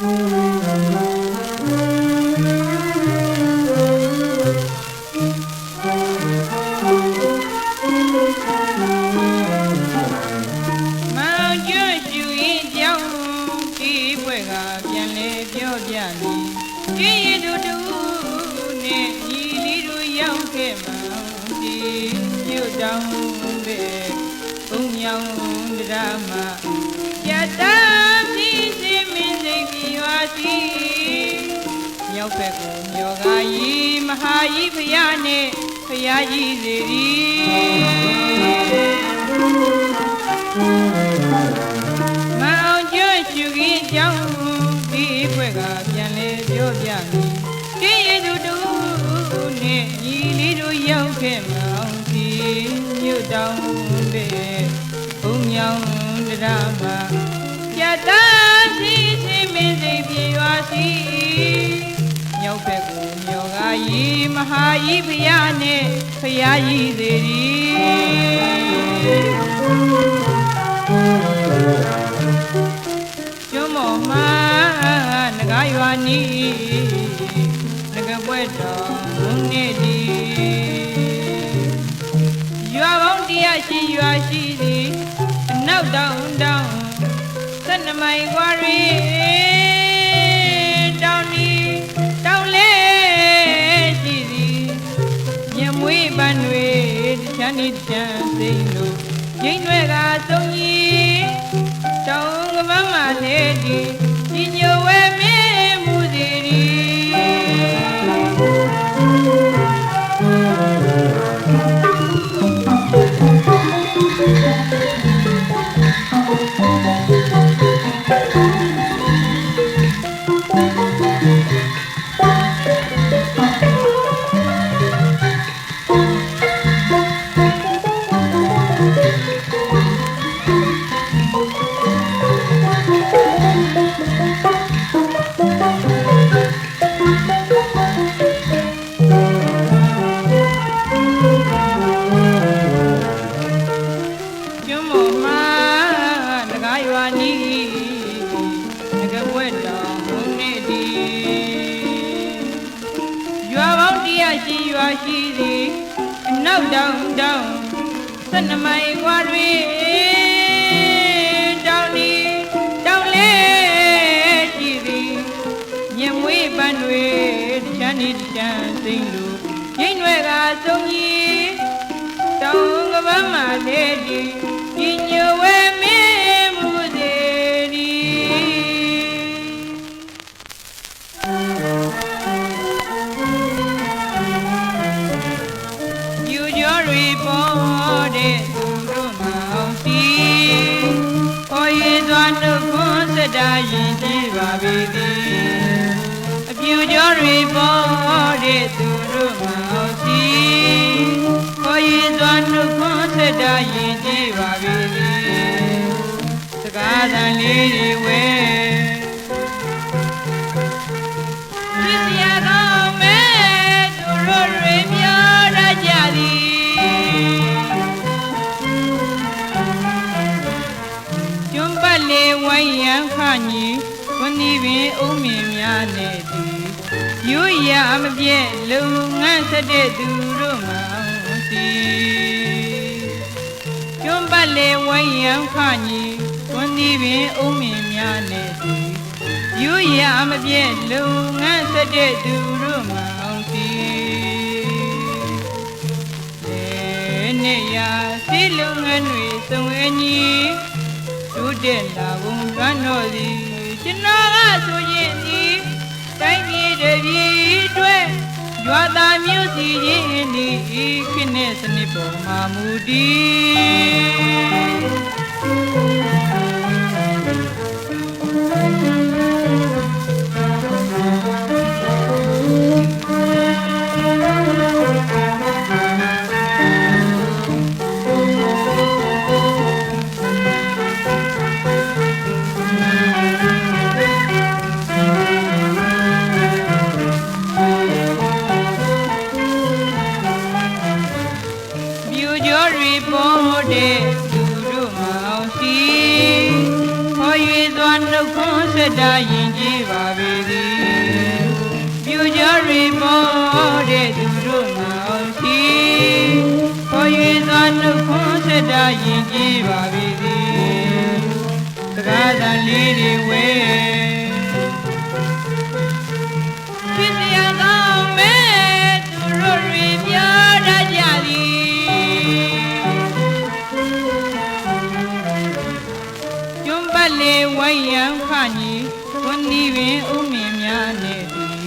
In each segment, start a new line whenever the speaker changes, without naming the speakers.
မောင်ကျွတ်ရှူရင်ကြောင်းဒီဘွဲကပြန်လေပြောပြနေဒီရတူတူနဲ့ညီလေးတို့ရောက်ခဲ့မောင်ဒီမြို့တောင်ပဲဘုံညောင်တရားမှာယတာ ရောက်ဖက်ကိုမြော်ကကြီးမဟာကြီးဖရာနဲ့ဖရာကြီးစီရီမအောင်ကျွတ်ရှုကြီးကြောင်းဒီဘွဲကပြန်လေပြောပြပြီဒီရတူတူနဲ့ညီလေးတို့ရောက်ခဲ့မအောင်ဒီမြို့တောင်ပဲဘုံညောင်တရားမှာယတာစီစီမင်းစိတ်ပြေရွာစီ မြောက်ဘက်ကိုမြော်ကကြီးမဟာကြီးဖရာနဲ့ဖရာကြီးသေးဒီကျွန်းမော်မှာငကားရွာနီငကပွဲတော်နေဒီရွာပေါင်းတရားရှိရွာရှိသည်အနောက်တောင်တောင်ဆက်နှမိုင်ကွာရီ လို့ငိမ့်တွေကသုံးကြီးတောင်ကမမလေးဒီဒီညို ကျွန်းမော်မှာငကားရွာနီငကပွဲတော်ဘုံနေဒီရွာပေါင်းတရားရှိရွာရှိသည်အနောက်တောင်တောင်ဆက်နှမိုင်ကွာတွေတောင်ဒီတောင်လေးရှိသည်ညမွေးပန်းတွေတချမ်းဒီတချမ်းစိမ့်လို့ငိမ့်တွေကသုံးကြီး တောင်ကပန်းမလေးဒီဒီညဝဲမင်းမူသေးဒီယူကျော်ရီပေါ်တဲ့သူတို့မအောင်စီဟောရင်စွာနှုတ်ခွန်းစတာရင်ကြည်ပါပေသည်အပြူကျော်ရီပေါ်တဲ့သူတို့မအောင် ဝဏီပင်အုံးမြင်များနဲ့ဒီယူရမပြည့်လုံငန်းဆက်တဲ့သူတို့မှအောင်စီကျွန်းပတ်လေဝိုင်းရန်ခညီဝဏီပင်အုံးမြင်များနဲ့ဒီယူရမပြည့်လုံငန်းဆက်တဲ့သူတို့မှအောင်စီလေနဲ့ရစီလုံငန်းတွေစုံဝဲညီတို့တဲ့လာဘုံလွမ်းတော်သည် ကျွန်တော်ကဆိုရင်ဒီတိုင်းပြည်တပြည်အတွက်ရွာသားမျိုးစီရင်ဒီခိနဲ့စနစ်ပေါ်မှာမူတည် လူကျော်တွေပေါ်တဲ့သူတို့မအောင်စီခေါ်၍သွားနှုတ်ခွန်းဆက်တာရင်ကြီးပါပေသည်ပြူကျော်တွေပေါ်တဲ့သူတို့မအောင်စီခေါ်၍သွားနှုတ်ခွန်းဆက်တာရင်ကြီးပါပေသည်စကားသံလေးတွေဝဲ လေဝိုင်းရန်ခညီဝနီပင်ဥမင်များနဲ့သည်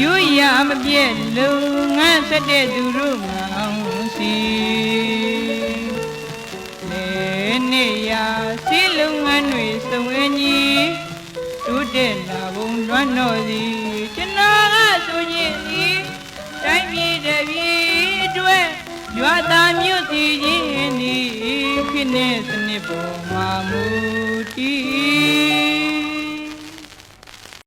ယူရမပြည့်လုံငန်းဆက်တဲ့သူတို့မှအောင်စီလေနေရာစီလုံငန်းတွေစုံအင်းကြီးတို့တဲ့လာဘုံလွမ်းတော်သည်ကျွန်တော်ကဆိုရင်ဒီတိုင်းပြည်တစ်ပြည်အတွက်ရွာသားမြို့စီချင်းဒီခိနေစနစ်ပေါ်မှာမူ E,